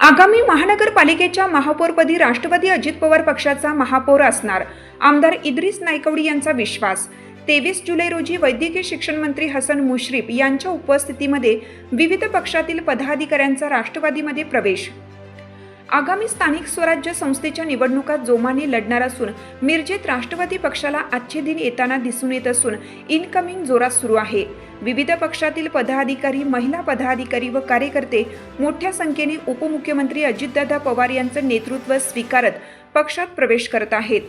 आगामी महानगरपालिकेच्या महापौरपदी राष्ट्रवादी अजित पवार पक्षाचा महापौर असणार आमदार इद्रिस नायकवडी यांचा विश्वास. तेवीस जुलै रोजी वैद्यकीय शिक्षण मंत्री हसन मुश्रीफ यांच्या उपस्थितीमध्ये विविध पक्षातील पदाधिकाऱ्यांचा राष्ट्रवादीमध्ये प्रवेश. आगामी स्थानिक स्वराज्य संस्थेच्या निवडणुका जोमाने लढणार असून मिरजेत राष्ट्रवादी पक्षाला आजचे दिन येताना दिसून येत असून इनकमिंग जोरात सुरू आहे. विविध पक्षातील पदाधिकारी महिला पदाधिकारी व कार्यकर्ते मोठ्या संख्येने उपमुख्यमंत्री अजितदादा पवार यांचं नेतृत्व स्वीकारत पक्षात प्रवेश करत आहेत.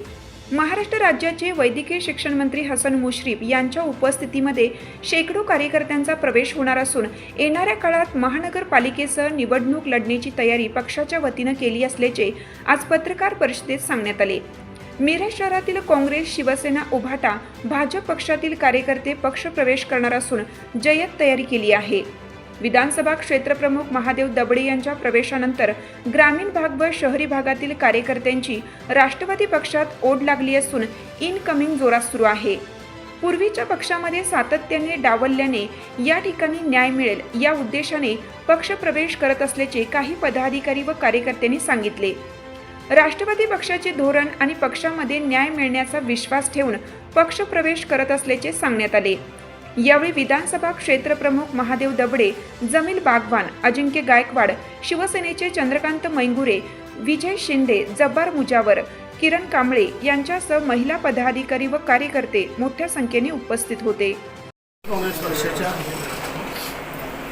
महाराष्ट्र राज्याचे वैद्यकीय शिक्षण मंत्री हसन मुश्रीफ यांच्या उपस्थितीमध्ये शेकडो कार्यकर्त्यांचा प्रवेश होणार असून येणाऱ्या काळात महानगरपालिकेसह निवडणूक लढण्याची तयारी पक्षाच्या वतीनं केली असल्याचे आज पत्रकार परिषदेत सांगण्यात आले. मिरज शहरातील काँग्रेस शिवसेना उभाटा भाजप पक्षातील कार्यकर्ते पक्ष प्रवेश करणार असून जय्यत तयारी केली आहे. विधानसभा क्षेत्रप्रमुख महादेव दबडे यांच्या प्रवेशानंतर ग्रामीण भाग व शहरी भागातील कार्यकर्त्यांची राष्ट्रवादी पक्षात ओढ लागली असून इनकमिंग जोरात सुरू आहे. पूर्वीच्या पक्षामध्ये सातत्याने डावलल्याने या ठिकाणी न्याय मिळेल या उद्देशाने पक्षप्रवेश करत असल्याचे काही पदाधिकारी व कार्यकर्त्यांनी सांगितले. राष्ट्रवादी पक्षाचे धोरण आणि पक्षामध्ये न्याय मिळण्याचा विश्वास ठेवून पक्षप्रवेश करत असल्याचे सांगण्यात आले. यावेळी विधानसभा क्षेत्रप्रमुख महादेव दबडे जमील बागवान अजिंक्य गायकवाड शिवसेनेचे चंद्रकांत मैंगुरे विजय शिंदे जब्बार मुजावर किरण कांबळे यांच्यासह महिला पदाधिकारी व कार्यकर्ते मोठ्या संख्येने उपस्थित होते. काँग्रेस पक्षाच्या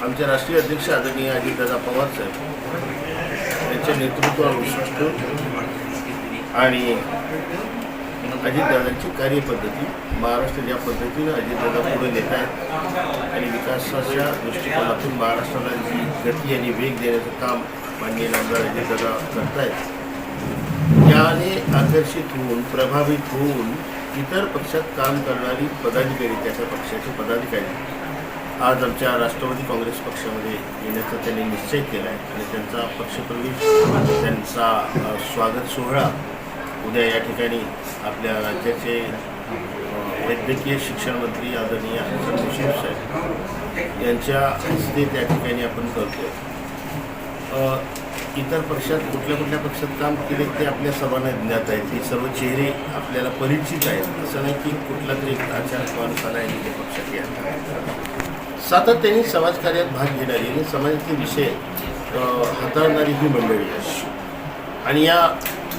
आमचे राष्ट्रीय अध्यक्ष आदरणीय अजितदादा पवार साहेब यांच्या नेतृत्वावर विश्वास ठेवून आणि अजितदादांची कार्यपद्धती महाराष्ट्र ज्या पद्धतीनं अजितदादा पुढे नेत आहेत आणि विकासाच्या दृष्टिकोनातून महाराष्ट्राला जी गती आणि वेग देण्याचं काम माननीय आमदार अजितदादा करतायत याने आकर्षित होऊन प्रभावित होऊन इतर पक्षात काम करणारी पदाधिकारी त्याच्या पक्षाचे पदाधिकारी आज आमच्या राष्ट्रवादी काँग्रेस पक्षामध्ये येण्याचा त्यांनी निश्चय केला आहे आणि त्यांचा पक्षप्रवेश त्यांचा स्वागत सोहळा उद्या या ठिकाणी आपल्या राज्याचे वैद्यकीय शिक्षण मंत्री आदरणीय हसन मुश्रीफ साहेब यांच्या हस्ते त्या ठिकाणी आपण करतोय. इतर पक्षात कुठल्या कुठल्या पक्षात काम केले ते आपल्या सर्वांना ज्ञात आहेत. हे सर्व चेहरे आपल्याला परिचित आहेत. असं नाही की कुठला तरी आचार अचानक माणूस आला ते पक्षात या सातत्याने समाजकार्यात भाग घेणारी आणि समाजाचे विषय हाताळणारी ही मंडळी आहे. आणि या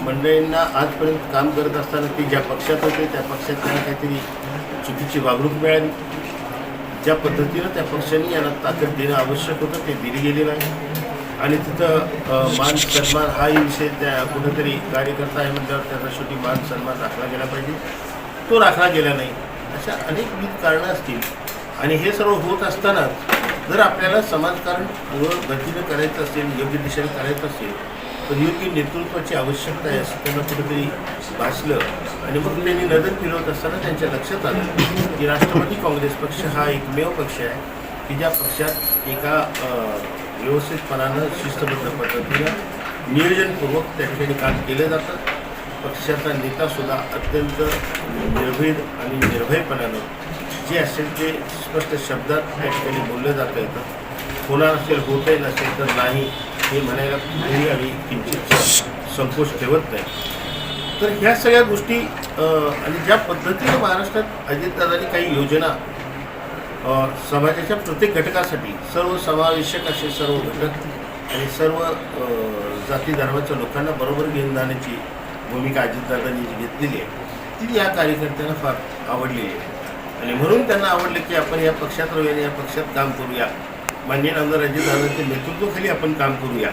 मंडळींना आजपर्यंत काम करत असताना ते ज्या पक्षात होते त्या पक्षात त्यांना काहीतरी चुकीची वागणूक मिळाली. ज्या पद्धतीनं त्या पक्षांनी यांना ताकद देणं आवश्यक होतं ते दिली गेले नाही आणि तिथं मान सन्मान हाही विषय त्या कुठंतरी कार्यकर्ता आहे म्हटल्यावर त्याचा शेवटी मान सन्मान राखला गेला पाहिजे. तो राखला गेला नाही. अशा अनेक विविध कारणं असतील. आणि हे सर्व होत असतानाच जर आपल्याला समाजकारण गतीनं करायचं असेल योग्य दिशेने करायचं असेल पण योग्य नेतृत्वाची आवश्यकता आहे असं त्यांना कुठेतरी भासलं. आणि मग त्यांनी नजर फिरवत असताना त्यांच्या लक्षात आलं की राष्ट्रवादी काँग्रेस पक्ष हा एकमेव पक्ष आहे की ज्या पक्षात एका व्यवस्थितपणानं शिस्तबद्ध पद्धतीनं नियोजनपूर्वक त्या ठिकाणी काम केलं जातं. पक्षाचा नेतासुद्धा अत्यंत निर्भीड आणि निर्भयपणानं जे असेल ते स्पष्ट शब्दात त्या ठिकाणी बोललं जातं येतं होणार असेल होतही नसेल तर नाही. हे म्हणायला कुठेही आम्ही किंचित संकोच ठेवत नाही. तर ह्या सगळ्या गोष्टी आणि ज्या पद्धतीने महाराष्ट्रात अजितदादांनी काही योजना समाजाच्या प्रत्येक घटकासाठी सर्व समावेशक असे सर्व घटक आणि सर्व जाती धर्माच्या लोकांना बरोबर घेऊन जाण्याची भूमिका अजितदादांनी जी घेतलेली आहे ती या कार्यकर्त्यांना फार आवडलेली आहे. आणि म्हणून त्यांना आवडले की आपण या पक्षात राहूया या पक्षात काम करूया. मान्य आमदार अजितदादांच्या नेतृत्वाखाली आपण काम करूया.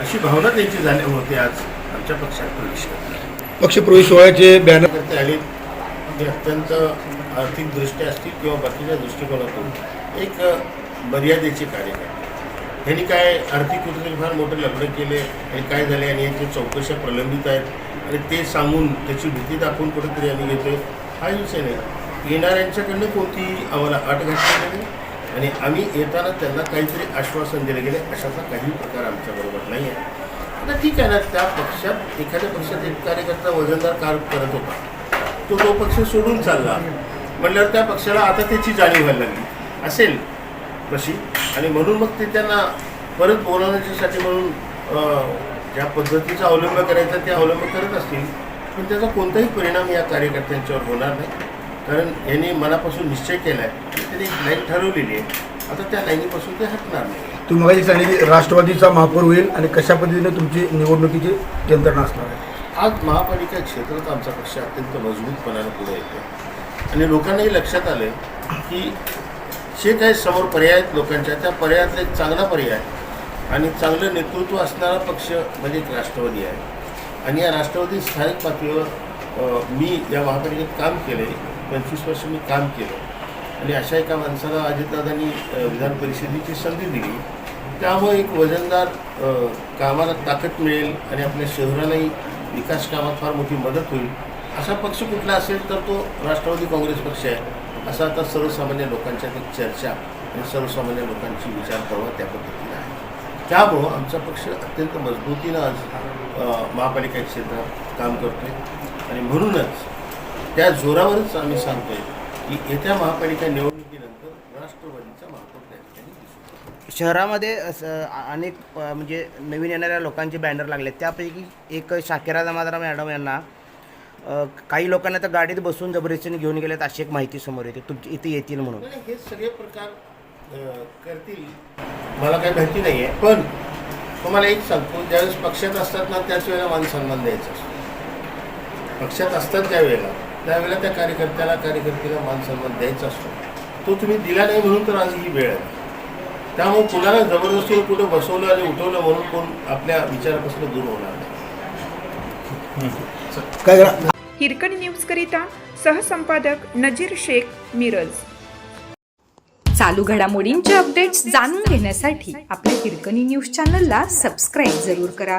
अशी भावना त्यांची झाल्यामुळे आज आमच्या पक्षात प्रवेश करतात पक्षप्रवेश सोहळ्याचे बॅनर कार्यकर्ते आले. ते अत्यंत आर्थिकदृष्ट्या असतील किंवा बाकीच्या दृष्टिकोनातून एक मर्यादेचे कार्यकर्ते ह्यांनी काय आर्थिक कुठेतरी फार मोठं लग्न केले आणि काय झाले आणि याची चौकशा प्रलंबित आहेत आणि ते सांगून त्याची भीती दाखवून कुठेतरी आम्ही घेतोय हा विषय नाही. येणाऱ्यांच्याकडनं कोणतीही आम्हाला अट घातलेली नाही आणि आम्ही येताना त्यांना काहीतरी आश्वासन दिलं गेले अशाचा काही प्रकार आमच्याबरोबर नाही आहे. आता ठीक आहे ना त्या पक्षात एखाद्या पक्षात एक कार्यकर्ता वजनदार कार करत होता. तो तो पक्ष सोडून चालला. म्हटल्यावर त्या पक्षाला आता त्याची जाणीव व्हायला लागली. असेल तशी. आणि म्हणून मग ते त्यांना परत बोलवण्याच्यासाठी म्हणून ज्या पद्धतीचा अवलंब करायचा ते अवलंब करत असतील. पण त्याचा कोणताही परिणाम या कार्यकर्त्यांच्यावर होणार नाही. कारण यांनी मनापासून निश्चय केला आहे त्यांनी एक लाईन ठरवलेली आहे. आता त्या लाईनीपासून ते हटणार नाही. तुम्ही मगाशी सांगितले राष्ट्रवादीचा महापौर होईल आणि कशा पद्धतीने तुमची निवडणुकीची यंत्रणा असणार आहे? आज महापालिका क्षेत्रात आमचा पक्ष अत्यंत मजबूतपणाने पुढे येतो आणि लोकांनाही लक्षात आलं की जे काही समोर पर्याय आहेत लोकांच्या त्या पर्यायातला एक चांगला पर्याय आणि चांगलं नेतृत्व असणारा पक्ष म्हणजे एक राष्ट्रवादी आहे. आणि या राष्ट्रवादी स्थानिक पातळीवर अ, मी या महापालिकेत काम केले पंचवीस वर्ष मी काम केलं आणि अशा एका माणसाला अजितदादांनी विधान परिषदेची संधी दिली. त्यामुळे एक वजनदार कामाला ताकद मिळेल आणि आपल्या शहरालाही विकास कामात फार मोठी मदत होईल. असा पक्ष कुठला असेल तर तो राष्ट्रवादी काँग्रेस पक्ष आहे. असा आता सर्वसामान्य लोकांच्या एक चर्चा आणि सर्वसामान्य लोकांची विचार परवा त्या पद्धतीने आहे. त्यामुळं आमचा पक्ष अत्यंत मजबूतीनं आज महापालिका क्षेत्रात काम करतोय. आणि म्हणूनच त्या जोरावरच आम्ही सांगतो आहे की येत्या महापालिका निवडणुकीनंतर राष्ट्रवादीचा महापौर त्या ठिकाणी दिसू शहरामध्ये असं अनेक म्हणजे नवीन येणाऱ्या लोकांचे बॅनर लागले त्यापैकी एक शाकिरा जमादार मॅडम यांना अ, काही लोकांना तर गाडीत बसून जबरदस्तीने घेऊन गेलेत अशी एक माहिती समोर येते. तुमची इथे येतील म्हणून. नाही, हे सगळे प्रकार अ, करतील. मला काही माहिती नाही आहे पण तुम्हाला एक सांगतो ज्यावेळेस पक्षात असतात ना त्याच वेळेला मान सन्मान द्यायचा असतो. पक्षात असतात त्यावेळेला त्यावेळेला त्या कार्यकर्त्याला कार्यकर्त्याला मान सन्मान द्यायचा असतो. तो तुम्ही दिला नाही म्हणून तर आज ही वेळ आहे. त्यामुळे कुणाला जबरदस्तीने कुठं बसवलं आणि उठवलं म्हणून कोण आपल्या विचारापासून दूर होणार नाही. काय हिरकणी न्यूजकरिता सहसंपादक नजीर शेख मिरज. चालू घडामोडींचे अपडेट्स जाणून घेण्यासाठी आपल्या हिरकणी न्यूज चॅनलला सबस्क्राईब जरूर करा.